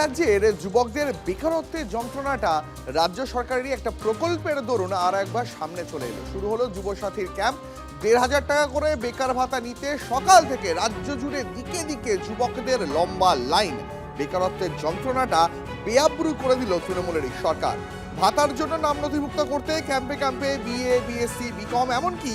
রাজ্যের যুবকদের বেকারত্বের যন্ত্রণাটা রাজ্য সরকারেরই একটা প্রকল্পের দরুন আর একবার সামনে চলে এলো। শুরু হলো যুবসাথীর ক্যাম্প। দেড় হাজার টাকা করে বেকার ভাতা নিতে সকাল থেকে রাজ্য জুড়ে দিকে দিকে যুবকদের লম্বা লাইন। বেকারত্বের যন্ত্রণাটা বেআব্রু করে দিল তৃণমূলের সরকার। ভাতার জন্য নাম নথিভুক্ত করতে ক্যাম্পে ক্যাম্পে বিএ, বিএসসি, বিকম, এমনকি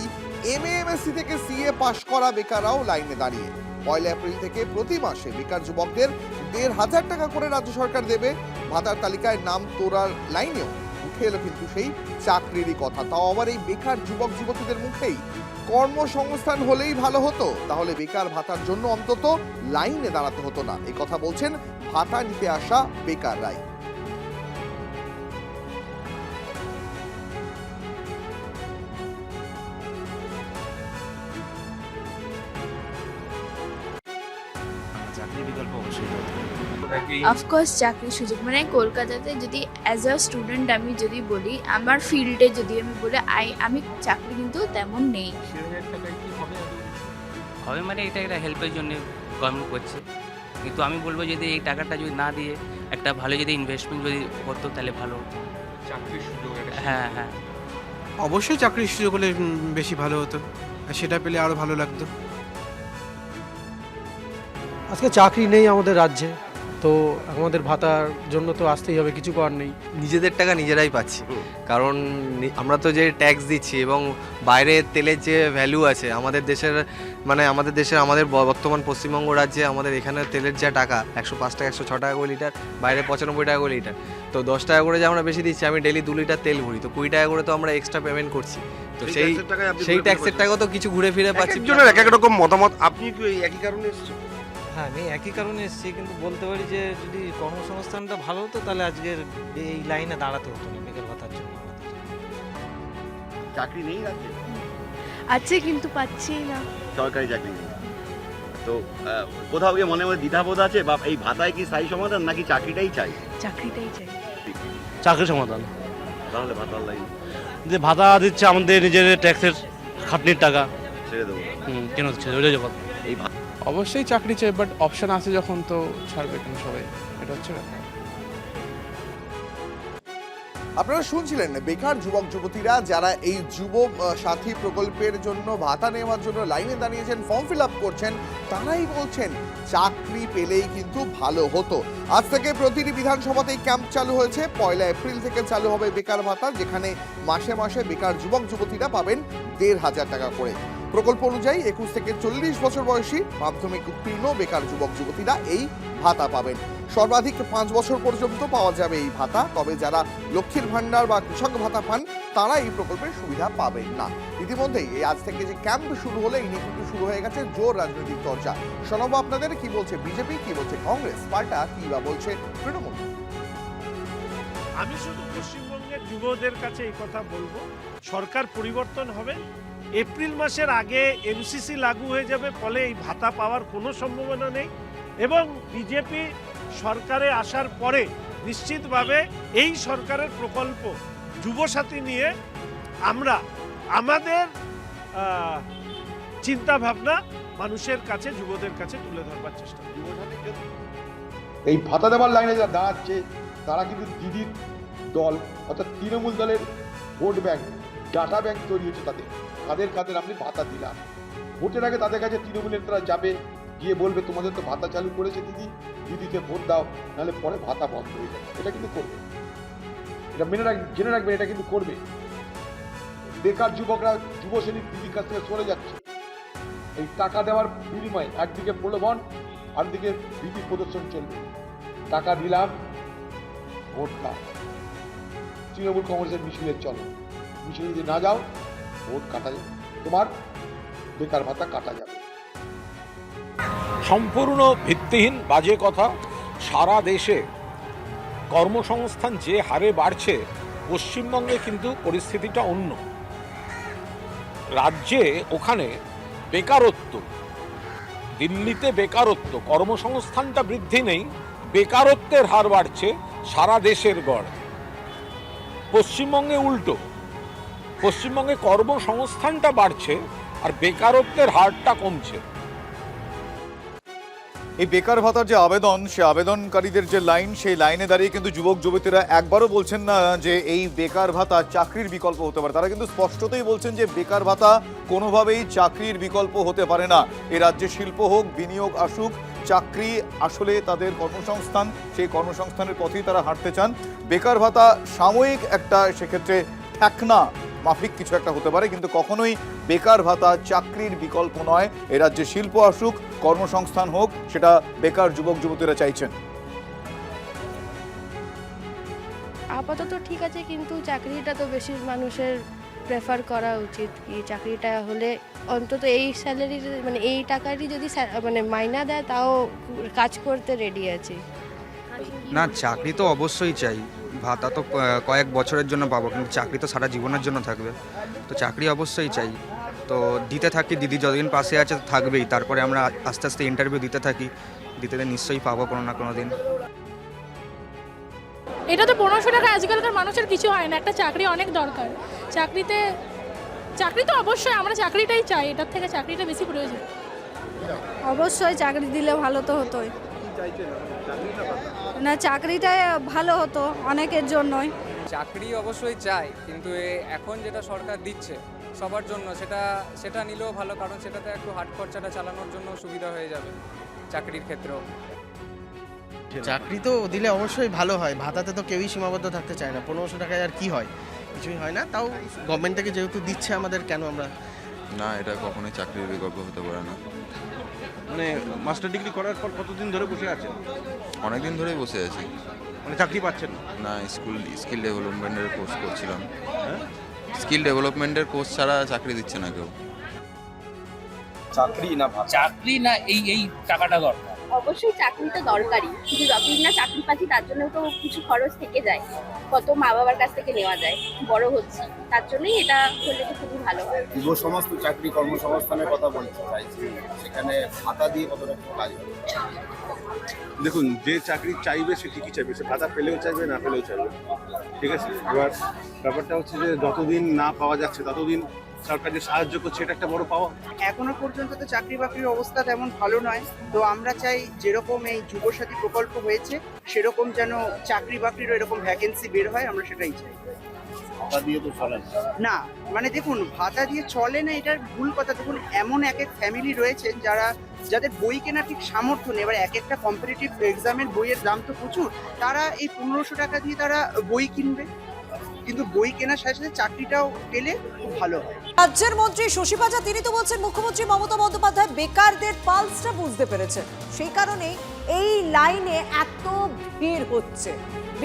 এম এমএসসি থেকে সিএ পাশ করা বেকাররাও লাইনে দাঁড়িয়ে। পয়লা এপ্রিল থেকে প্রতি মাসে বেকার যুবকদের দেড় হাজার টাকা করে রাজ্য সরকার দেবে। ভাতার তালিকায় নাম তোলার লাইনেও উঠে এলো কিন্তু সেই চাকরিরই কথা। তাও আবার এই বেকার যুবক যুবতীদের মুখেই। কর্মসংস্থান হলেই ভালো হতো, তাহলে বেকার ভাতার জন্য অন্তত লাইনে দাঁড়াতে হতো না। এই কথা বলছেন ভাতা নিতে আসা বেকাররাই অফকোর্স চাকরির সুযোগ। মানে কলকাতাতে যদি অ্যাজ আ স্টুডেন্ট আমি যদি বলি আমার ফিল্ডে যদি আমি বলি আই আমি চাকরি কিন্তু তেমন নেই। হবে মানে এটা একটা হেল্পের জন্য গভর্নমেন্ট করছে। কিন্তু আমি বলব যদি এই টাকাটা যদি না দিয়ে একটা ভালো যদি ইনভেস্টমেন্ট যদি করতো তাহলে ভালো। হতো। চাকরির সুযোগ হ্যাঁ হ্যাঁ। অবশ্যই চাকরির সুযোগ হলে বেশি ভালো হতো। আর সেটা পেলে আরও ভালো লাগতো। আজকে চাকরি নেই আমাদের রাজ্যে। তো আমাদের ভাতার জন্য তো আসতেই হবে কিছু করার নেই। নিজেদের টাকা নিজেরাই পাচ্ছি। কারণ আমরা তো যে ট্যাক্স দিচ্ছি এবং বাইরে তেলের যে ভ্যালু আছে আমাদের দেশের মানে আমাদের দেশের আমাদের বর্তমান পশ্চিমবঙ্গ রাজ্যে আমাদের এখানে তেলের যা টাকা একশো পাঁচ টাকা একশো ছ টাকা করে লিটার বাইরে পঁচানব্বই টাকা করে লিটার তো দশ টাকা করে যে আমরা বেশি দিচ্ছি আমি ডেলি দু লিটার তেল ভরি তো কুড়ি টাকা করে তো আমরা এক্সট্রা পেমেন্ট করছি। তো সেই সেই ট্যাক্সের টাকাও তো কিছু ঘুরে ফিরে পাচ্ছি। এক এক রকম মতামত আপনি কি একই কারণে এসেছেন? হ্যাঁ আমি একই কারণে এসেছি কিন্তু বলতে পারি যে যদি কর্মসংস্থানটা ভালো হতো তাহলে আজকের এই লাইনে দাঁড়াতে হতো না বেকার ভাতার জন্য আমাদের। চাকরি নেই রাজ্যে? আছে কিন্তু পাচ্ছি না। সরকারি চাকরি নেই। তো আহ, কোথাও গিয়ে মনে মনে দ্বিধাবোধ আছে বা এই ভাতায় কি স্থায়ী সমাধান নাকি চাকরিটাই চাই? চাকরিটাই চাই। চাকরি সমাধান। তাহলে ভাতার লাইন যে ভাতা দিচ্ছে আমাদের নিজের ট্যাক্সের খাটনির টাকা। ছেড়ে দেবো। হুম, কেন দিচ্ছে ওইটাই ভা- অবশ্যই চাকরি চাই বাট অপশন আছে যখন তো ছাড়বে কেন সবাই। এটা হচ্ছে ব্যাপার। আপনারা শুনছিলেন বেকার যুবক যুবতীরা যারা এই যুব সাথী প্রকল্পের জন্য ভাতা নেওয়ার জন্য লাইনে দাঁড়িয়েছেন ফর্ম ফিল আপ করছেন, তারাই বলছেন চাকরি পেলেই কিন্তু ভালো হতো। আজ থেকে প্রতিটি বিধানসভাতেই ক্যাম্প চালু হয়েছে। পয়লা এপ্রিল থেকে চালু হবে বেকার ভাতা, যেখানে মাসে মাসে বেকার যুবক যুবতীরা পাবেন দেড় হাজার টাকা করে। প্রকল্প অনুযায়ী একুশ থেকে চল্লিশ বছর বয়সী মাধ্যমিক উত্তীর্ণ বেকার যুবক, যুবতীরা এই ভাতা পাবেন। সর্বাধিক পাঁচ বছর পর্যন্ত পাওয়া যাবে এই ভাতা, তবে যারা লক্ষ্মীর ভান্ডার বা কৃষক ভাতা পান, তারা এই প্রকল্পের সুবিধা পাবেন না। ইতিমধ্যেই এই আজ থেকে যে ক্যাম্প শুরু হলে, এই নিয়ে কিন্তু শুরু হয়ে গেছে জোর রাজনৈতিক চর্চা। শোনাবো আপনাদের কি বলছে বিজেপি, কি বলছে কংগ্রেস, পাল্টা কি বা বলছে তৃণমূল? আমি শুধু পশ্চিমবঙ্গের যুবদের কাছে এই কথা বলব। সরকার পরিবর্তন হবে এপ্রিল মাসের আগে এমসিসি লাগু হয়ে যাবে, ফলে এই ভাতা পাওয়ার কোনো সম্ভাবনা নেই এবং বিজেপি সরকারে আসার পরে নিশ্চিতভাবে এই সরকারের প্রকল্প যুবসাথী নিয়ে আমরা আমাদের চিন্তা ভাবনা মানুষের কাছে, যুবদের কাছে তুলে ধরবার চেষ্টা এই ভাতা দেওয়ার লাইনে যারা দাঁড়াচ্ছে, তারা কিন্তু দিদির দল, অর্থাৎ তৃণমূল দলের ভোট ব্যাংক, ডাটা ব্যাংক তৈরি হচ্ছে তাদের। তাদের কাদের আপনি ভাতা দিলাম। ভোটের আগে তাদের কাছে তৃণমূলের তারা যাবে, গিয়ে বলবে, তোমাদের তো ভাতা চালু করেছে দিদি, দিদিকে ভোট দাও। নাহলে পরে ভাতা বন্ধ হয়ে যাবে। এটা কিন্তু করবে। এটা মেনে রাখ, জেনে রাখবেন এটা কিন্তু করবে। বেকার যুবকরা, যুব শ্রেণির দিদির কাছ থেকে সরে যাচ্ছে। এই টাকা দেওয়ার বিনিময়ে একদিকে প্রলোভন আরদিকে বিধি প্রদর্শন চলবে। টাকা দিলাম, ভোট দাও। তৃণমূল কংগ্রেসের মিছিলের চলো। মিছিলে যদি না যাও ভোট কাটা যাবে তোমার বেকার ভাতা কাটা যাবে। সম্পূর্ণ ভিত্তিহীন বাজে কথা। সারা দেশে কর্মসংস্থান যে হারে বাড়ছে, পশ্চিমবঙ্গে কিন্তু পরিস্থিতিটা অন্য। রাজ্যে ওখানে বেকারত্ব, দিল্লিতে বেকারত্ব, কর্মসংস্থানটা বৃদ্ধি নেই, বেকারত্বের হার বাড়ছে সারা দেশের গড়। পশ্চিমবঙ্গে উল্টো পশ্চিমবঙ্গে কর্মসংস্থানটা বাড়ছে আর বেকারত্বের হারটা কমছে। এই বেকার ভাতার যে আবেদন, সে আবেদনকারীদের যে লাইন, সেই লাইনে দাঁড়িয়ে কিন্তু যুবক, যুবতীরা একবারও বলছেন না যে এই বেকার ভাতা চাকরির বিকল্প হতে পারে। তারা কিন্তু স্পষ্টতই বলছেন যে বেকার ভাতা কোনোভাবেই চাকরির বিকল্প হতে পারে না। এ রাজ্যে শিল্প হোক, বিনিয়োগ আসুক, চাকরি আসলে তাদের কর্মসংস্থান, সেই কর্মসংস্থানের পথেই তারা হাঁটতে চান। বেকার ভাতা সাময়িক একটা সেক্ষেত্রে ঠেকনা মাফিক কিছু একটা হতে পারে কিন্তু কখনোই বেকার ভাতা চাকরির বিকল্প নয়। এ রাজ্যে শিল্প আসুক কর্মসংস্থান হোক সেটা বেকার যুবক যুবতীরা চাইছেন। আপাতত ঠিক আছে কিন্তু চাকরিটা তো বেশি মানুষের প্রেফার করা উচিত। কি চাকরিটা হলে অন্তত এই স্যালারির মানে এই টাকারই যদি মানে মাইনা দেয় তাও কাজ করতে রেডি আছে। না চাকরি তো অবশ্যই চাই। ভাতা তো কয়েক বছরের জন্য পাবো কিন্তু চাকরি তো সারা জীবনের জন্য থাকবে। তো চাকরি অবশ্যই চাই। তো দিতে থাকি দিদি যতদিন পাশে আছে তো থাকবেই। তারপরে আমরা আস্তে আস্তে ইন্টারভিউ দিতে থাকি। দিতে দিতে নিশ্চয়ই পাবো কোনো না কোনো দিন। এটা তো পনেরোশো টাকা আজকালকার মানুষের কিছু হয় না। একটা চাকরি অনেক দরকার। চাকরিতে চাকরি তো অবশ্যই আমরা চাকরিটাই চাই। এটার থেকে চাকরিটা বেশি প্রয়োজন। অবশ্যই চাকরি দিলে ভালো তো হতোই। না চাকরিটা ভালো হতো অনেকের জন্যই। চাকরি অবশ্যই চাই কিন্তু এখন যেটা সরকার দিচ্ছে সবার জন্য সেটা সেটা নিলেও ভালো কারণ সেটাতে একটু হাট খরচাটা চালানোর জন্য সুবিধা হয়ে যাবে চাকরির ক্ষেত্রেও। চাকরি তো দিলে অবশ্যই ভালো হয় ভাতাতে তো কেউই সীমাবদ্ধ থাকতে চায় না পনেরোশো টাকায় আর কি হয়? কিছুই হয় না তাও গভর্নমেন্ট থেকে যেহেতু দিচ্ছে আমাদের কেন আমরা? না এটা কখনোই চাকরির বিকল্প হতে পারে না। মানে মাস্টার ডিগ্রি করার পর কতদিন ধরে বসে আছেন? অনেকদিন ধরেই বসে আছি। মানে চাকরি পাচ্ছেন না? না স্কুল স্কিল ডেভেলপমেন্টের কোর্স করছিলাম। স্কিল ডেভেলপমেন্টের কোর্স ছাড়া চাকরি দিচ্ছে না কেউ। চাকরি না চাকরি না এই এই টাকাটা দরকার। অবশ্যই চাকরিটা দরকারি কিন্তু যতদিন না চাকরি পাচ্ছি তার জন্য তো কিছু খরচ থেকে যায়। কত মা বাবার কাছ থেকে নেওয়া যায়। বড় হচ্ছে তার জন্যই এটা করলে তো খুবই ভালো হয়। যুব সমাজ তো চাকরি কর্মসংস্থানের কথা বলতে চাইছে সেখানে ভাতা দিয়ে কতটা কাজ হবে? দেখুন, যে চাকরি চাইবে সে ঠিকই চাইবে, সে ভাতা পেলেও চাইবে, না পেলেও চাইবে। ঠিক আছে? এবার ব্যাপারটা হচ্ছে যে যতদিন না পাওয়া যাচ্ছে, ততদিন সরকার যে সাহায্য করছে, এটা একটা বড় পাওয়া। এখনও পর্যন্ত তো চাকরি বাকরির অবস্থা তেমন ভালো নয়। তো আমরা চাই যেরকম এই যুবসাথী প্রকল্প হয়েছে, সেরকম যেন চাকরি বাকরিরও এরকম ভ্যাকেন্সি বের হয়, আমরা সেটাই চাই। দিয়ে তো চলে না। মানে দেখুন ভাতা দিয়ে চলে না এটার ভুল কথা। দেখুন এমন এক এক ফ্যামিলি রয়েছেন যারা যাদের বই কেনা ঠিক সামর্থ্য নেই। এবার এক একটা কম্পিটিটিভ এক্সামের বইয়ের দাম তো প্রচুর। তারা এই পনেরোশো টাকা দিয়ে তারা বই কিনবে। কিন্তু বই কেনার সাথে সাথে চাকরিটাও পেলে খুব ভালো হয়। রাজ্যের মন্ত্রী শশী পাজা তিনি তো বলছেন মুখ্যমন্ত্রী মমতা বন্দ্যোপাধ্যায় বেকারদের পালসটা বুঝতে পেরেছেন। সেই কারণে এই লাইনে এত ভিড় হচ্ছে।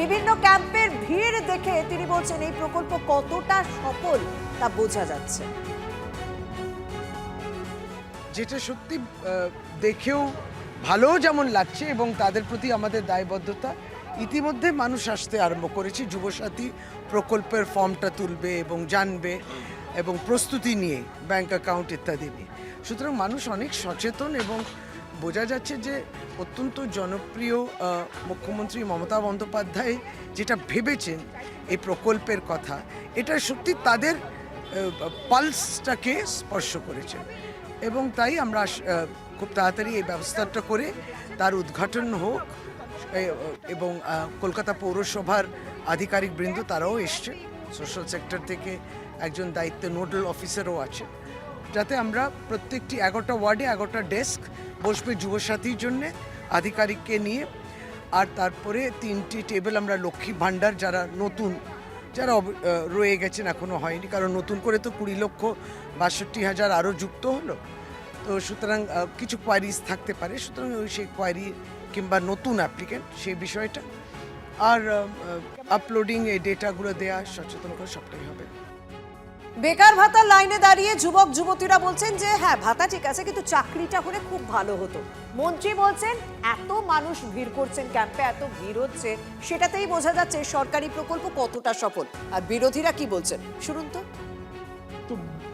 বিভিন্ন ক্যাম্পের ভিড় দেখে তিনি বলছেন, এই প্রকল্প কতটা সফল তা বোঝা যাচ্ছে। যেটা সত্যি দেখেও ভালো যেমন লাগছে এবং তাদের প্রতি আমাদের দায়বদ্ধতা। ইতিমধ্যে মানুষ আসতে আরম্ভ করেছে, যুবসাথী প্রকল্পের ফর্মটা তুলবে এবং জানবে এবং প্রস্তুতি নিয়ে, ব্যাংক অ্যাকাউন্ট ইত্যাদি নিয়ে। সুতরাং মানুষ অনেক সচেতন এবং বোঝা যাচ্ছে যে অত্যন্ত জনপ্রিয় মুখ্যমন্ত্রী মমতা বন্দ্যোপাধ্যায় যেটা ভেবেছেন এই প্রকল্পের কথা, এটা সত্যি তাদের পালসটাকে স্পর্শ করেছে। এবং তাই আমরা খুব তাড়াতাড়ি এই ব্যবস্থাটা করে তার উদ্ঘাটন হোক এবং কলকাতা পৌরসভার আধিকারিক বৃন্দ তারাও এসছে। সোশ্যাল সেক্টর থেকে একজন দায়িত্ব নোডাল অফিসারও আছে। যাতে আমরা প্রত্যেকটি এগারোটা ওয়ার্ডে, এগারোটা ডেস্ক বসবে যুবসাথীর জন্যে, আধিকারিককে নিয়ে। আর তারপরে তিনটি টেবিল আমরা লক্ষ্মী ভাণ্ডার, যারা নতুন, যারা রয়ে গেছেন এখনও হয়নি। কারণ নতুন করে তো কুড়ি লক্ষ বাষট্টি হাজার আরও যুক্ত হলো। তো সুতরাং কিছু কোয়ারিজ থাকতে পারে। সুতরাং ওই সেই কোয়ারি কিংবা নতুন অ্যাপ্লিকেন্ট সেই বিষয়টা। আর আপলোডিং এই ডেটাগুলো দেওয়া সচেতন করে সবটাই হবে। বেকার ভাতার লাইনে দাঁড়িয়ে যুবক, যুবতীরা বলছেন যে হ্যাঁ ভাতা ঠিক আছে, কিন্তু চাকরিটা হলে খুব ভালো হতো। মন্ত্রী বলছেন, এত মানুষ ভিড় করছেন ক্যাম্পে, এত ভিড় হচ্ছে, সেটাতেই বোঝা যাচ্ছে সরকারি প্রকল্প কতটা সফল। আর বিরোধীরা কি বলছেন? শুনুন তো। তো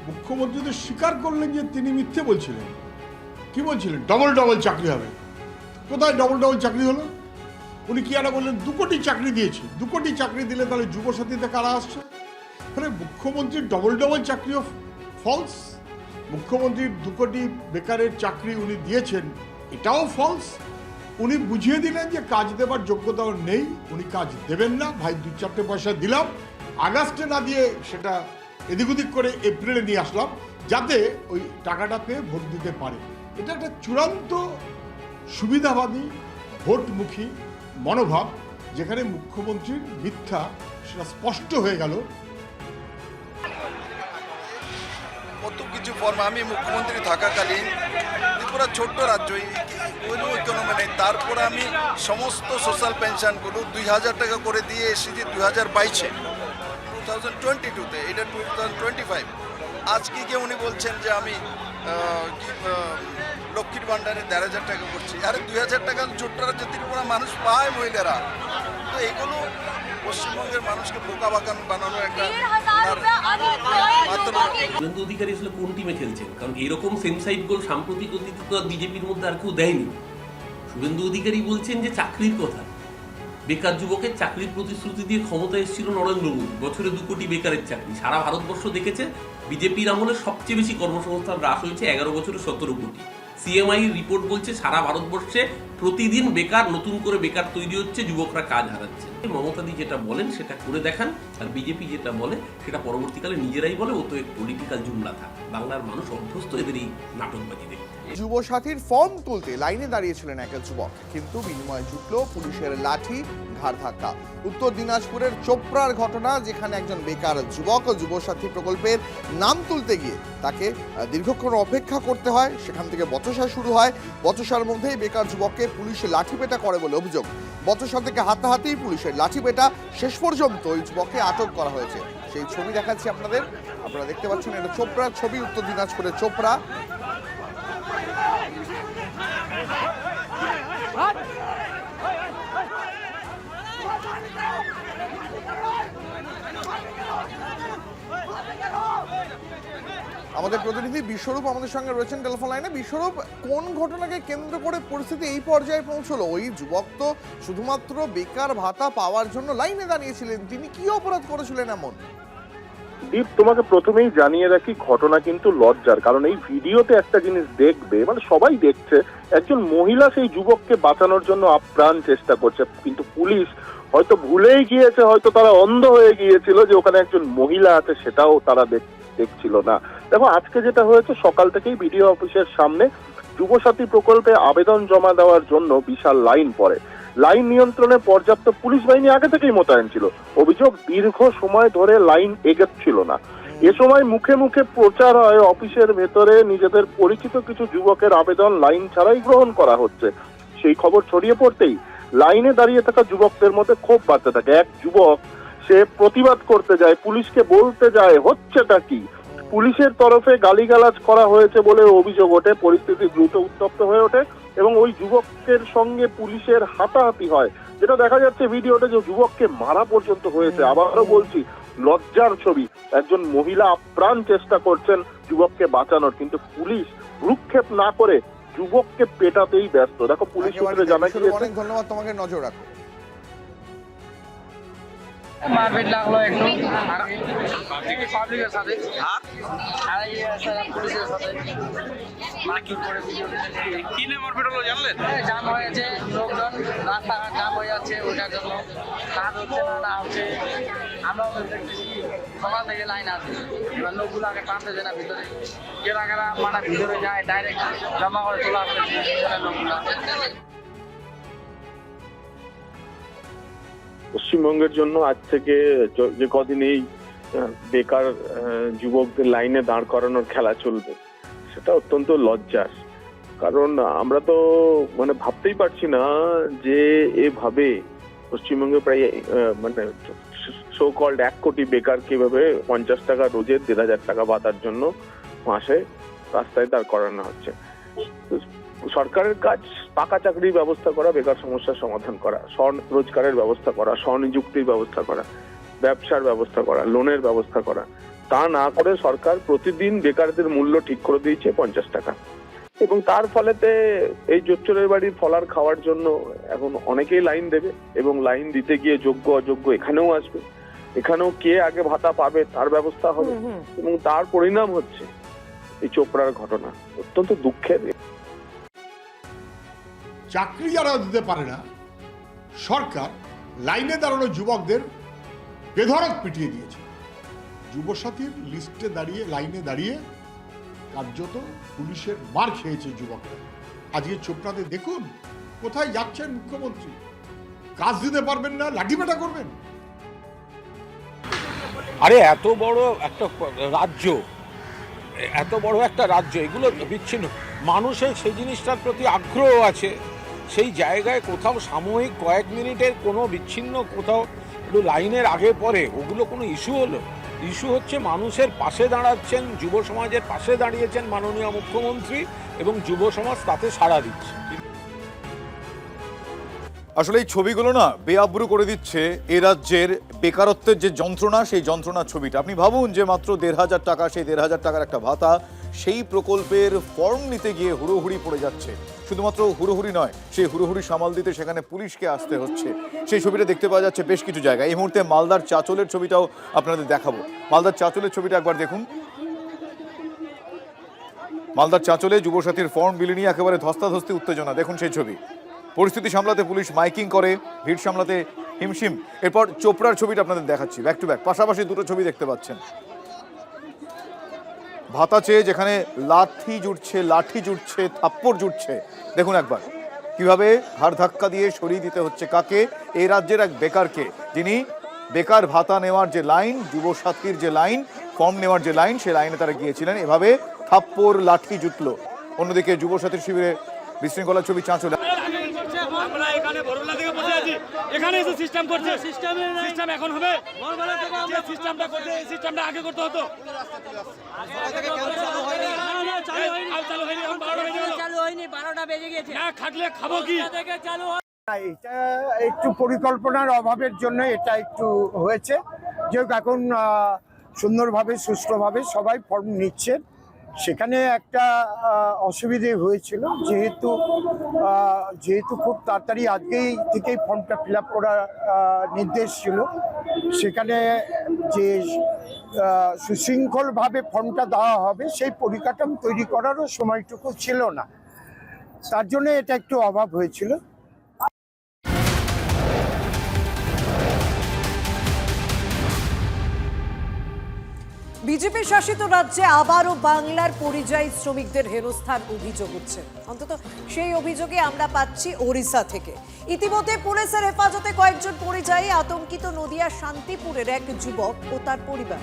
মুখ্যমন্ত্রী তো স্বীকার করলেন যে, তিনি মিথ্যে বলছিলেন। কি বলছিলেন? ডবল ডবল চাকরি হবে। কোথায় ডবল ডবল চাকরি হলো? উনি কি একটা বললেন, দু কোটি চাকরি দিয়েছে। দু কোটি চাকরি দিলে তাহলে যুবসাথীতে কারা আসছে? তাহলে মুখ্যমন্ত্রীর ডবল ডবল চাকরিও ফলস মুখ্যমন্ত্রীর দু কোটি বেকারের চাকরি উনি দিয়েছেন, এটাও ফলস উনি বুঝিয়ে দিলেন যে কাজ দেবার যোগ্যতা ওর নেই, উনি কাজ দেবেন না, ভাই দু চারটে পয়সা দিলাম, আগস্টে না দিয়ে সেটা এদিক ওদিক করে এপ্রিলে নিয়ে আসলাম, যাতে ওই টাকাটা পেয়ে ভোট দিতে পারে। এটা একটা চূড়ান্ত সুবিধাবাদী, ভোটমুখী মনোভাব, যেখানে মুখ্যমন্ত্রীর মিথ্যা সেটা স্পষ্ট হয়ে গেল। কত কিছু ফর্ম আমি মুখ্যমন্ত্রী থাকাকালীন ত্রিপুরা ছোট্ট রাজ্যই কোনো ইকোনমি নেই। তারপরে আমি সমস্ত সোশ্যাল পেনশনগুলো দুই হাজার টাকা করে দিয়ে এসেছি দুই হাজার বাইশে টু থাউজেন্ড টোয়েন্টি টুতে এটা টু থাউজেন্ড টোয়েন্টি ফাইভ আজকে গিয়ে উনি বলছেন যে আমি লক্ষ্মীর ভাণ্ডারে দেড় হাজার টাকা করছি। আরে দুই হাজার টাকা ছোট্ট রাজ্যে ত্রিপুরা মানুষ পায় মহিলারা। তো এগুলো পশ্চিমবঙ্গের মানুষকে বোকা বাগান বানানোর একটা শুভেন্দু অধিকারী আসলে কোন টিমে খেলছেন? কারণ এরকম সেম সাইড গোল সাম্প্রতিক অতীতে তো বিজেপির মধ্যে আর কেউ দেয়নি। শুভেন্দু অধিকারী বলছেন যে চাকরির কথা। বেকার যুবকের চাকরির প্রতিশ্রুতি দিয়ে ক্ষমতা এসেছিল নরেন্দ্র মোদী। বছরে দু কোটি বেকারের চাকরি। সারা ভারতবর্ষ দেখেছে বিজেপির আমলে সবচেয়ে বেশি কর্মসংস্থান হ্রাস হয়েছে এগারো বছরে সতেরো কোটি। সিএমআই রিপোর্ট বলছে সারা ভারতবর্ষে প্রতিদিন বেকার, নতুন করে বেকার তৈরি হচ্ছে, যুবকরা কাজ হারাচ্ছে। মমতাদি যেটা বলেন, সেটা করে দেখান। আর বিজেপি যেটা বলে, সেটা পরবর্তীকালে নিজেরাই বলে, ও তো এক পলিটিক্যাল জুমলা থাক। বাংলার মানুষ অভ্যস্ত এদের এই নাটকবাজি দেখতে যুব সাথীর ফর্ম তুলতে লাইনে দাঁড়িয়েছিলেন এক যুবক। কিন্তু বিনিময়ে জুটল পুলিশের লাঠি, ঘাড় ধাক্কা। উত্তর দিনাজপুরের চোপড়ার ঘটনা, যেখানে একজন বেকার যুবক যুব সাথী প্রকল্পের নাম তুলতে গিয়ে তাকে দীর্ঘক্ষণ অপেক্ষা করতে হয়। সেখান থেকে বচসা শুরু হয়। বচসার মধ্যেই বেকার যুবককে পুলিশ লাঠিপেটা করে বলে অভিযোগ। বচসা থেকে হাতাহাতি পুলিশের লাঠিপেটা শেষ পর্যন্ত ওই যুবককে আটক করা হয়েছে। সেই ছবি দেখাচ্ছি আপনাদের। আপনারা দেখতে পাচ্ছেন এটা চোপড়ার ছবি, উত্তর দিনাজপুরের চোপড়া। আমাদের প্রতিনিধি বিশ্বরূপ আমাদের সঙ্গে রয়েছেন টেলিফোন লাইনে। বিশ্বরূপ, কোন ঘটনাকে কেন্দ্র করে পরিস্থিতি এই পর্যায়ে পৌঁছলো? ওই যুবক তো শুধুমাত্র বেকার ভাতা পাওয়ার জন্য লাইনে দাঁড়িয়েছিলেন। তিনি কি অপরাধ করেছিলেন এমন? দীপ, তোমাকে প্রথমেই জানিয়ে রাখি, ঘটনা কিন্তু লজ্জার। কারণ এই ভিডিওতে একটা জিনিস দেখবে মানে সবাই দেখছে, একজন মহিলা সেই যুবককে বাঁচানোর জন্য আপ্রাণ চেষ্টা করছে। কিন্তু পুলিশ হয়তো ভুলেই গিয়েছে, হয়তো তারা অন্ধ হয়ে গিয়েছিল যে ওখানে একজন মহিলা আছে, সেটাও তারা দেখ- দেখছিল না। দেখো, আজকে যেটা হয়েছে, সকাল থেকেই বিডিও অফিসের সামনে যুবসাথী প্রকল্পে আবেদন জমা দেওয়ার জন্য বিশাল লাইন পড়ে। লাইন নিয়ন্ত্রণে পর্যাপ্ত পুলিশ বাহিনী আগে থেকেই মোতায়েন ছিল। অভিযোগ দীর্ঘ সময় ধরে লাইন এগোচ্ছিল না। এ সময় মুখে মুখে প্রচার হয়, অফিসের ভেতরে নিজেদের পরিচিত কিছু যুবকের আবেদন লাইন ছাড়াই গ্রহণ করা হচ্ছে। সেই খবর ছড়িয়ে পড়তেই লাইনে দাঁড়িয়ে থাকা যুবকদের মধ্যে ক্ষোভ বাড়তে থাকে। এক যুবক, সে প্রতিবাদ করতে যায়, পুলিশকে বলতে যায়, হচ্ছেটা কি? পুলিশের তরফে গালিগালাজ করা হয়েছে বলে অভিযোগ ওঠে। পরিস্থিতি দ্রুত উত্তপ্ত হয়ে ওঠে এবং ওই যুবকের সঙ্গে পুলিশের হাতাহাতি হয়। যেটা দেখা যাচ্ছে ভিডিওতে যে যুবককে মারা পর্যন্ত হয়েছে। আবারও বলছি লজ্জার ছবি। একজন মহিলা আপ্রাণ চেষ্টা করছেন যুবককে বাঁচানোর কিন্তু পুলিশ ভ্রুক্ষেপ না করে যুবককে পেটাতেই ব্যস্ত। দেখো পুলিশ সূত্রে জানা গিয়েছে অনেক ধন্যবাদ তোমাকে নজর রাখো। মারপিট লাগল একটু। পাবলিকের সাথে আর পুলিশের সাথে কি নিয়ে মারপিট হলো জানলেন? জাম হয়েছে লোকজন। রাস্তাঘাট জাম হয়ে যাচ্ছে ওটার জন্য। কাজ হচ্ছে না না হচ্ছে। আমরাও দেখতেছি সকাল থেকে লাইন আছে। এবার লোকগুলো আগে টানতেছে না ভিতরে। কেরাকেরা মানে ভিতরে যায় ডাইরেক্ট জমা করে তোলা হয়েছে লোকগুলো। পশ্চিমবঙ্গের জন্য আজ থেকে যে কদিন এই বেকার যুবকদের লাইনে দাঁড় করানোর খেলা চলবে, সেটা অত্যন্ত লজ্জার। কারণ আমরা তো মানে ভাবতেই পারছি না যে এভাবে পশ্চিমবঙ্গে প্রায় মানে সো কল্ড এক কোটি বেকার কীভাবে পঞ্চাশ টাকা রোজের দেড় হাজার টাকা ভাতার জন্য মাসে রাস্তায় দাঁড় করানো হচ্ছে। সরকারের কাজ পাকা চাকরির ব্যবস্থা করা বেকার সমস্যার সমাধান করা স্বরোজগারের ব্যবস্থা করা স্বনিযুক্তির ব্যবস্থা করা ব্যবসার ব্যবস্থা করা লোনের ব্যবস্থা করা। তা না করে সরকার প্রতিদিন বেকারদের মূল্য ঠিক করে দিয়েছে পঞ্চাশ টাকা। এবং তার ফলেতে এই জোচ্চরের বাড়ির ফলার খাওয়ার জন্য এখন অনেকেই লাইন দেবে এবং লাইন দিতে গিয়ে যোগ্য অযোগ্য এখানেও আসবে। এখানেও কে আগে ভাতা পাবে তার ব্যবস্থা হবে। এবং তার পরিণাম হচ্ছে এই চোপড়ার ঘটনা। অত্যন্ত দুঃখের চাকরি যারা দিতে পারে না, সরকার লাইনে দাঁড়ানো যুবকদের বেধরক পিটিয়ে দিয়েছে। যুবসাথীর লিস্টে দাঁড়িয়ে, লাইনে দাঁড়িয়ে কার্যত পুলিশের মার খেয়েছে যুবকরা। আজকে চোপড়াতে দেখুন, কোথায় যাচ্ছেন মুখ্যমন্ত্রী? কাজ দিতে পারবেন না লাঠিপেটা করবেন। আরে, এত বড় একটা রাজ্য, এত বড় একটা রাজ্য, এগুলো বিচ্ছিন্ন। মানুষের সেই জিনিসটার প্রতি আগ্রহ আছে। সেই জায়গায় কোথাও সাময়িক কয়েক মিনিটের কোনো বিচ্ছিন্ন কোথাও একটু লাইনের আগে পরে ওগুলো কোনো ইস্যু হলো? ইস্যু হচ্ছে মানুষের পাশে দাঁড়াচ্ছেন, যুব সমাজের পাশে দাঁড়িয়েছেন মাননীয় মুখ্যমন্ত্রী এবং যুব সমাজ তাতে সাড়া দিচ্ছে। আসলে এই ছবিগুলো না বেআব্রু করে দিচ্ছে এ রাজ্যের বেকারত্বের যে যন্ত্রণা, সেই যন্ত্রণার ছবিটা। আপনি ভাবুন যে মাত্র দেড় হাজার টাকা, সেই দেড় হাজার টাকার একটা ভাতা, সেই প্রকল্পের ফর্ম নিতে গিয়ে হুড়োহুড়ি পড়ে যাচ্ছে। শুধুমাত্র হুড়োহুড়ি নয়, সেই হুড়োহুড়ি সামাল দিতে সেখানে পুলিশকে আসতে হচ্ছে। সেই ছবিটা দেখতে পাওয়া যাচ্ছে বেশ কিছু জায়গায়। এই মুহূর্তে মালদার চাচলের ছবিটাও আপনাদের দেখাবো। মালদার চাচলের ছবিটা একবার দেখুন। মালদার চাঁচলে যুবসাথীর ফর্ম বিলি নিয়ে একেবারে ধস্তাধস্তি, উত্তেজনা। দেখুন সেই ছবি। পরিস্থিতি সামলাতে পুলিশ মাইকিং করে, ভিড় সামলাতে হিমশিম। এরপর চোপড়ার ছবিটা আপনাদের দেখাচ্ছি ব্যাক টু ব্যাক পাশাপাশি দুটো ছবি দেখতে পাচ্ছেন। ভাতা চেয়ে যেখানে লাঠি জুটছে লাঠি জুটছে, থাপ্পড় জুটছে, দেখুন একবার। কীভাবে ঘাড় ধাক্কা দিয়ে সরিয়ে দিতে হচ্ছে কাকে? এই রাজ্যের এক বেকারকে, যিনি বেকার ভাতা নেওয়ার যে লাইন, যুবসাথীর যে লাইন, ফর্ম নেওয়ার যে লাইন সেই লাইনে তারা গিয়েছিলেন। এভাবে থাপ্পড়, লাঠি জুটলো। অন্যদিকে যুবসাথীর শিবিরে বিশৃঙ্খলার ছবি চাঁচলে। আমরা এখানে বড়লা থেকে বসে আছি। এখানে এসে সিস্টেম করছে। সিস্টেম সিস্টেম এখন হবে। যে সিস্টেমটা করতে এই সিস্টেমটা আগে করতে হতো। না, না, চালু হয়নি। চালু হয়নি, বারোটা বেজে গেল। চালু হয়নি বারোটা বেজে গেছে। না খাটলে খাব কি? চালু এটা একটু পরিকল্পনার অভাবের জন্য এটা একটু হয়েছে। যেহেতু এখন আহ, সুন্দরভাবে সুষ্ঠুভাবে সবাই ফর্ম নিচ্ছে। সেখানে একটা অসুবিধে হয়েছিল। যেহেতু যেহেতু খুব তাড়াতাড়ি আজকেই থেকেই ফর্মটা ফিল আপ করার নির্দেশ ছিল। সেখানে যে সুশৃঙ্খলভাবে ফর্মটা দেওয়া হবে, সেই পরিকাঠামো তৈরি করারও সময়টুকু ছিল না। তার জন্য এটা একটু অভাব হয়েছিল। বিজেপি শাসিত রাজ্যে আবারও বাংলার পরিযায়ী শ্রমিকদের হেনস্থান অভিযোগ হচ্ছে অন্তত সেই অভিযোগে আমরা পাচ্ছি ওড়িশা থেকে। ইতিমধ্যে পুলিশের হেফাজতে কয়েকজন পরিযায়ী আতঙ্কিত নদিয়া শান্তিপুরের এক যুবক ও তার পরিবার।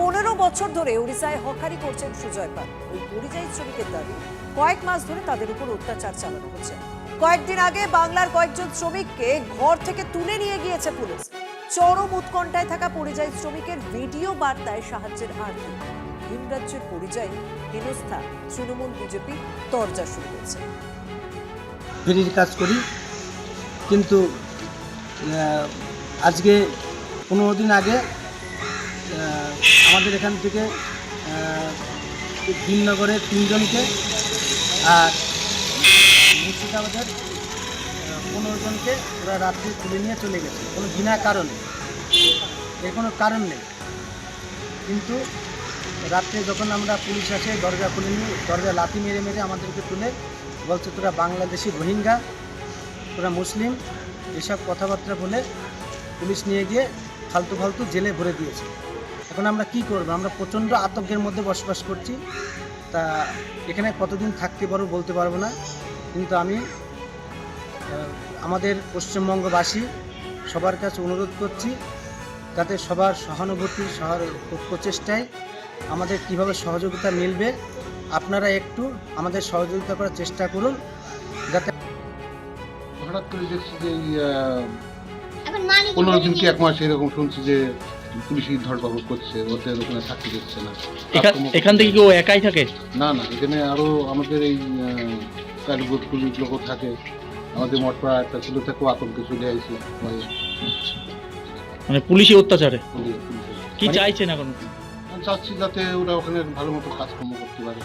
পনেরো বছর ধরে ওড়িশায় হকারি করছেন সুজয় পাল। ওই পরিযায়ী শ্রমিকের দাবি। কয়েক মাস ধরে তাদের উপর অত্যাচার চালানো হচ্ছে। কয়েকদিন আগে বাংলার কয়েকজন শ্রমিককে ঘর থেকে তুলে নিয়ে গিয়েছে পুলিশ। চরম উৎকণ্ঠায় থাকা পরিযায়ী শ্রমিকের ভিডিও বার্তায় সাহায্যের আর্তি ভিন রাজ্যের পরিযায়ী হেনস্থা তৃণমূল বিজেপি তরজা শুরু করেছে। ফেরির কাজ করি কিন্তু আজকে পনেরো দিন আগে আমাদের এখান থেকে আহ, ভিননগরের তিনজনকে আর মুর্শিদাবাদের পনেরো জনকে ওরা রাত্রি তুলে নিয়ে চলে গেছে। কোনো বিনা কারণে। এর কোনো কারণ নেই। কিন্তু রাত্রে যখন আমরা পুলিশ আসে, দরজা খুলে নিয়ে, দরজা লাথি মেরে মেরে আমাদেরকে তুলে বলছে, তোরা বাংলাদেশি রোহিঙ্গা, তোরা মুসলিম, এসব কথাবার্তা বলে পুলিশ নিয়ে গিয়ে ফালতু ফালতু জেলে ভরে দিয়েছে। এখন আমরা কি করব? আমরা প্রচণ্ড আতঙ্কের মধ্যে বসবাস করছি। তা এখানে কতদিন থাকতে পারব বলতে পারব না। কিন্তু আমি আমাদের পশ্চিমবঙ্গবাসী সবার কাছে অনুরোধ করছি যাতে সবার সহানুভূতি সবার প্রচেষ্টায় আমাদের কীভাবে সহযোগিতা মিলবে আপনারা একটু আমাদের সহযোগিতা করার চেষ্টা করুন যাতে হঠাৎ করে দেখছি যে পনেরো দিন কি এক মাস এরকম শুনছি যে পুলিশই ধরপাকড় করছে ওদের ওখানে থাকতে দিচ্ছে না। এখান- এখান থেকে কি ও একাই থাকে? না না এখানে আরও আমাদের এই কারিগর পুলিশ লোক থাকে। আমাদের মঠপাড়া একটা ছিল থেকেও আতঙ্কে চলে আইছে ভয়ে। মানে পুলিশি অত্যাচারে। কি চাইছেন এখন? চাচ্ছি যাতে ওরা ওখানে ভালো মতো কাজকর্ম করতে পারে।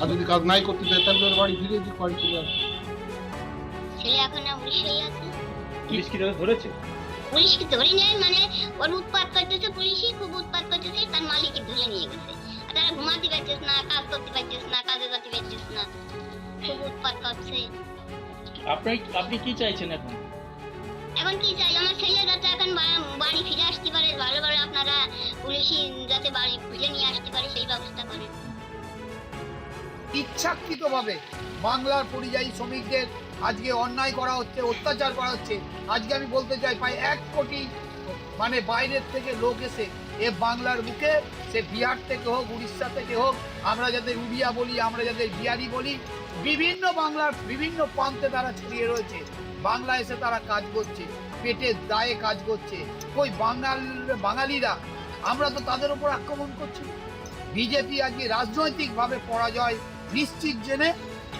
আর যদি কাজ নাই করতে চায় তাহলে ওর বাড়ি ফিরে দিক বাড়ি চলে আসে। ছেলে এখন উড়িষ্যায় আছে পুলিশ কি তাদের ধরেছে? পুলিশকে ধরে নেয়? মানে ওর উৎপাত করতেছে পুলিশই খুব উৎপাত করতেছে তার মালিককে ধরে নিয়ে গেছে। আর তারা ঘুমাতে পারছিস না কাজ করতে পারছিস না কাজে যেতে পারছিস না। করছে আপনি আপনি কি চাইছেন এখন? এখন কি চাই? আমার ছেলে যাতে এখন বাড়ি ফিরে আসতে পারে ভালো ভালো আপনারা পুলিশই যাতে বাড়ি ফিরে নিয়ে আসতে পারে সেই ব্যবস্থা করেন ইচ্ছাকৃতভাবে বাংলার পরিযায়ী শ্রমিকদের আজকে অন্যায় করা হচ্ছে অত্যাচার করা হচ্ছে। আজকে আমি বলতে চাই প্রায় এক কোটি মানে বাইরের থেকে লোক এসে এ বাংলার বুকে, সে বিহার থেকে হোক, উড়িষ্যা থেকে হোক, আমরা যাদের উড়িয়া বলি, আমরা যাদের বিহারি বলি, বিভিন্ন বাংলার বিভিন্ন প্রান্তে তারা ছড়িয়ে রয়েছে। বাংলা এসে তারা কাজ করছে, পেটের দায়ে কাজ করছে। ওই বাঙাল, বাঙালিরা, আমরা তো তাদের উপর আক্রমণ করছি। বিজেপি আজকে রাজনৈতিকভাবে পরাজয় নিশ্চিত জেনে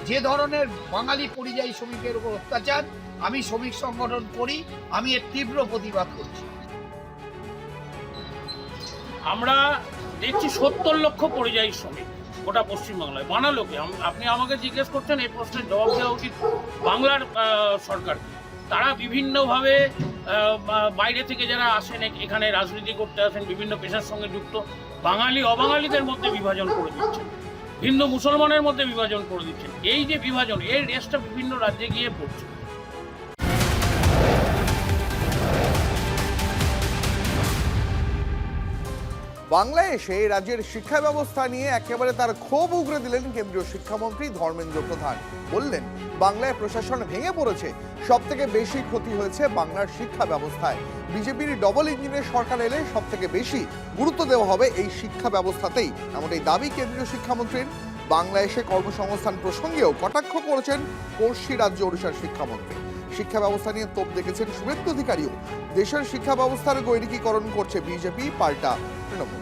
যে ধরনের বাঙালি পরিযায়ী শ্রমিকের উপর অত্যাচার, আমি শ্রমিক সংগঠন করি, আমি এর তীব্র প্রতিবাদ করছি। আমরা দেখছি সত্তর লক্ষ পরিযায়ী শ্রমিক গোটা পশ্চিমবাংলায়। বানালোকে আপনি আমাকে জিজ্ঞেস করছেন এই প্রশ্নের জবাব দেওয়া উচিত বাংলার আহ, সরকারকে। তারা বিভিন্নভাবে বাইরে থেকে যারা আসেন এখানে রাজনীতি করতে আসেন বিভিন্ন পেশার সঙ্গে যুক্ত বাঙালি অবাঙালিদের মধ্যে বিভাজন করে দিচ্ছেন। হিন্দু মুসলমানের মধ্যে বিভাজন করে দিচ্ছেন। এই যে বিভাজন এর রেসটা বিভিন্ন রাজ্যে গিয়ে পড়ছে। বাংলায় এসে রাজ্যের শিক্ষা ব্যবস্থা নিয়ে একেবারে তার ক্ষোভ উগরে দিলেন কেন্দ্রীয় শিক্ষামন্ত্রী ধর্মেন্দ্র প্রধান। বললেন, বাংলায় প্রশাসন ভেঙে পড়েছে সব থেকে বেশি ক্ষতি হয়েছে বাংলার শিক্ষা ব্যবস্থায়। বিজেপির ডবল ইঞ্জিনের সরকার এলে সব থেকে বেশি গুরুত্ব দেওয়া হবে এই শিক্ষা ব্যবস্থাতেই। এমনটাই দাবি কেন্দ্রীয় শিক্ষামন্ত্রীর। বাংলা এসে কর্মসংস্থান প্রসঙ্গেও কটাক্ষ করেছেন পড়শি রাজ্য ওড়িশার শিক্ষামন্ত্রী। শিক্ষা ব্যবস্থা নিয়ে তোপ দেখেছেন শুভেন্দু অধিকারীও দেশের শিক্ষা ব্যবস্থার গৈরিকীকরণ করছে বিজেপি পাল্টা তৃণমূল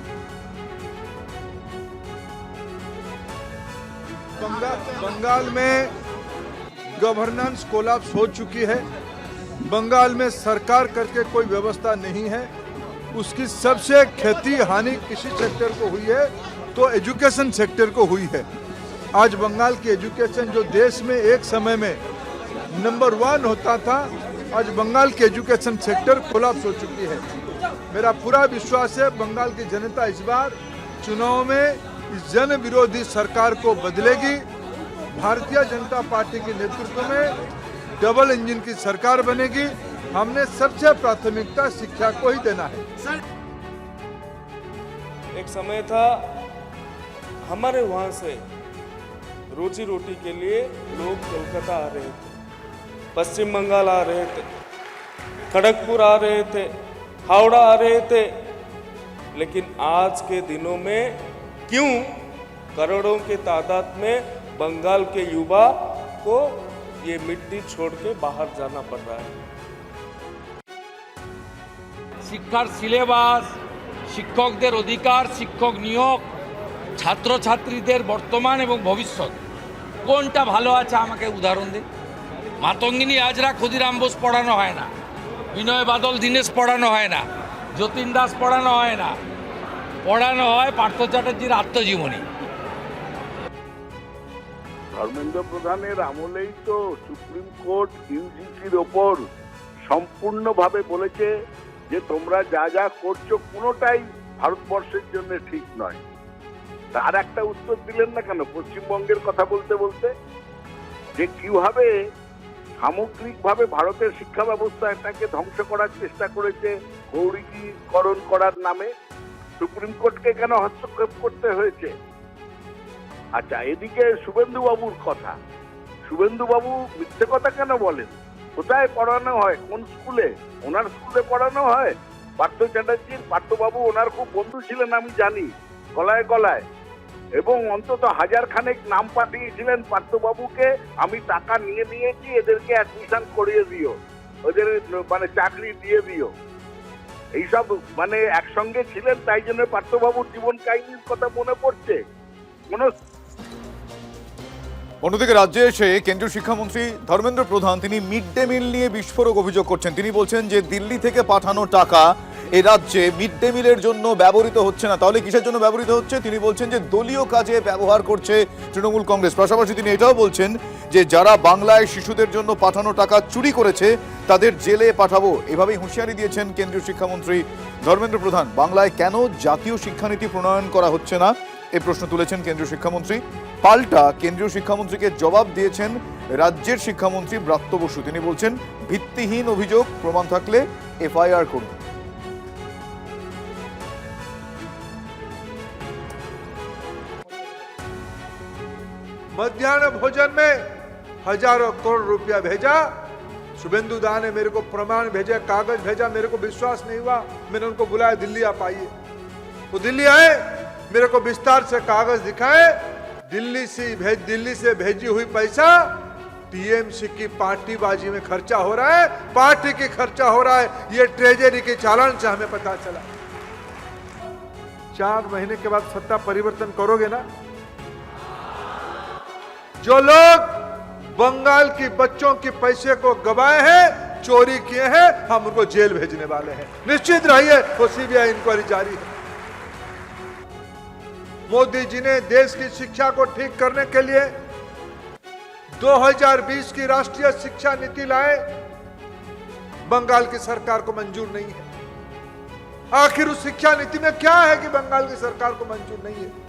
बंगाल बंगाल में गवर्नेंस कोलैप्स हो चुकी है बंगाल में सरकार करके कोई व्यवस्था नहीं है उसकी सबसे क्षति हानि किसी सेक्टर को हुई है तो एजुकेशन सेक्टर को हुई है आज बंगाल की एजुकेशन जो देश में एक समय में नंबर वन होता था, आज बंगाल के एजुकेशन सेक्टर कोलैप्स हो चुकी है। मेरा पूरा विश्वास है, बंगाल की जनता इस बार चुनाव में इस जन विरोधी सरकार को बदलेगी। भारतीय जनता पार्टी के नेतृत्व में डबल इंजन की सरकार बनेगी। हमने सबसे प्राथमिकता शिक्षा को ही देना है। एक समय था हमारे वहाँ से रोजी रोटी के लिए लोग कोलकाता आ रहे थे। पश्चिम बंगाल आ रहे थे खड़गपुर आ रहे थे हावड़ा आ रहे थे लेकिन आज के दिनों में क्यों करोड़ों के तादाद में बंगाल के युवा को ये मिट्टी छोड़ के बाहर जाना पड़ रहा है শিক্ষার সিলেবাস শিক্ষকদের অধিকার শিক্ষক নিয়োগ ছাত্রছাত্রীদের বর্তমান এবং ভবিষ্যৎ কোনটা ভালো আছে আমাকে উদাহরণ দিন মাতঙ্গিনী আজরা ক্ষুদিরাম বোস পড়ানো হয় না। বিনয় বাদল দীনেশ পড়ানো হয় না। যতীন দাস পড়ানো হয় না। পড়ানো হয় পার্থ চ্যাটার্জির আত্মজীবনী। ধর্মেন্দ্র প্রধানের আমলেই তো সুপ্রিম কোর্ট ইউজিসির ওপর সম্পূর্ণভাবে বলেছে যে তোমরা যা যা করছ কোনোটাই ভারতবর্ষের জন্য ঠিক নয়। তার একটা উত্তর দিলেন না কেন? পশ্চিমবঙ্গের কথা বলতে বলতে? যে কীভাবে সামগ্রিকভাবে ভারতের শিক্ষা ব্যবস্থা এটাকে ধ্বংস করার চেষ্টা করেছে গৌরীকরণ করার নামে। সুপ্রিম কোর্টকে কেন হস্তক্ষেপ করতে হয়েছে? আচ্ছা এদিকে শুভেন্দু বাবুর কথা। শুভেন্দু বাবু মিথ্যে কথা কেন বলেন? কোথায় পড়ানো হয়? কোন স্কুলে? ওনার স্কুলে পড়ানো হয়? পার্থ চ্যাটার্জির পার্থবাবু ওনার খুব বন্ধু ছিলেন, আমি জানি। গলায় গলায়। এবং অন্তত হাজার খানেক নাম পাঠিয়েছিলেন পার্থবাবুকে। আমি টাকা নিয়ে নিয়েছি, এদেরকে অ্যাডমিশন করিয়ে দিও। ওদের মানে চাকরি দিয়ে দিও। এইসব মানে একসঙ্গে ছিলেন, তাই জন্য পার্থবাবুর জীবন কাহিনীর কথা মনে পড়ছে। কোনো অন্যদিকে রাজ্যে এসে কেন্দ্রীয় শিক্ষামন্ত্রী ধর্মেন্দ্র প্রধান, তিনি মিড ডে মিল নিয়ে বিস্ফোরক অভিযোগ করছেন। তিনি বলছেন যে দিল্লি থেকে পাঠানো টাকা এ রাজ্যে মিড ডে মিলের জন্য ব্যবহৃত হচ্ছে না। তাহলে কিসের জন্য ব্যবহৃত হচ্ছে? তিনি বলছেন যে দলীয় কাজে ব্যবহার করছে তৃণমূল কংগ্রেস। পাশাপাশি তিনি এটাও বলছেন যে যারা বাংলায় শিশুদের জন্য পাঠানো টাকা চুরি করেছে, তাদের জেলে পাঠাবো। এভাবেই হুঁশিয়ারি দিয়েছেন কেন্দ্রীয় শিক্ষামন্ত্রী ধর্মেন্দ্র প্রধান। বাংলায় কেন জাতীয় শিক্ষানীতি প্রণয়ন করা হচ্ছে না? এ প্রশ্ন তুলেছেন কেন্দ্রীয় শিক্ষামন্ত্রী। পাল্টা কেন্দ্রীয় শিক্ষামন্ত্রীকে জবাব দিয়েছেন রাজ্যের শিক্ষামন্ত্রী ব্রাত্য বসু। তিনি বলছেন, ভিত্তিহীন অভিযোগ, প্রমাণ থাকলে এফআইআর করুন। मध्याह्न भोजन में हज़ारों करोड़ रुपया भेजा। शुभेंदु दा ने मेरे को प्रमाण भेजे, कागज़ भेजा, मेरे को विश्वास नहीं हुआ। मैंने उनको बुलाया, दिल्ली आप आइए। वो दिल्ली आए, मेरे को विस्तार से कागज़ दिखाए। दिल्ली से भेज, दिल्ली से भेजी हुई पैसा, टीएमसी की पार्टी बाजी में खर्चा हो रहा है, पार्टी की खर्चा हो रहा है। ये ट्रेजरी के चालान से हमें पता चला। चार महीने के बाद सत्ता परिवर्तन करोगे ना? जो लोग बंगाल की बच्चों के पैसे को गवाए हैं, चोरी किए हैं, हम उनको जेल भेजने वाले हैं। निश्चित रहिए, वो सीबीआई इंक्वायरी जारी है। मोदी जी ने देश की शिक्षा को ठीक करने के लिए 2020 की राष्ट्रीय शिक्षा नीति लाए। बंगाल की सरकार को मंजूर नहीं है। आखिर उस शिक्षा नीति में क्या है कि बंगाल की सरकार को मंजूर नहीं है?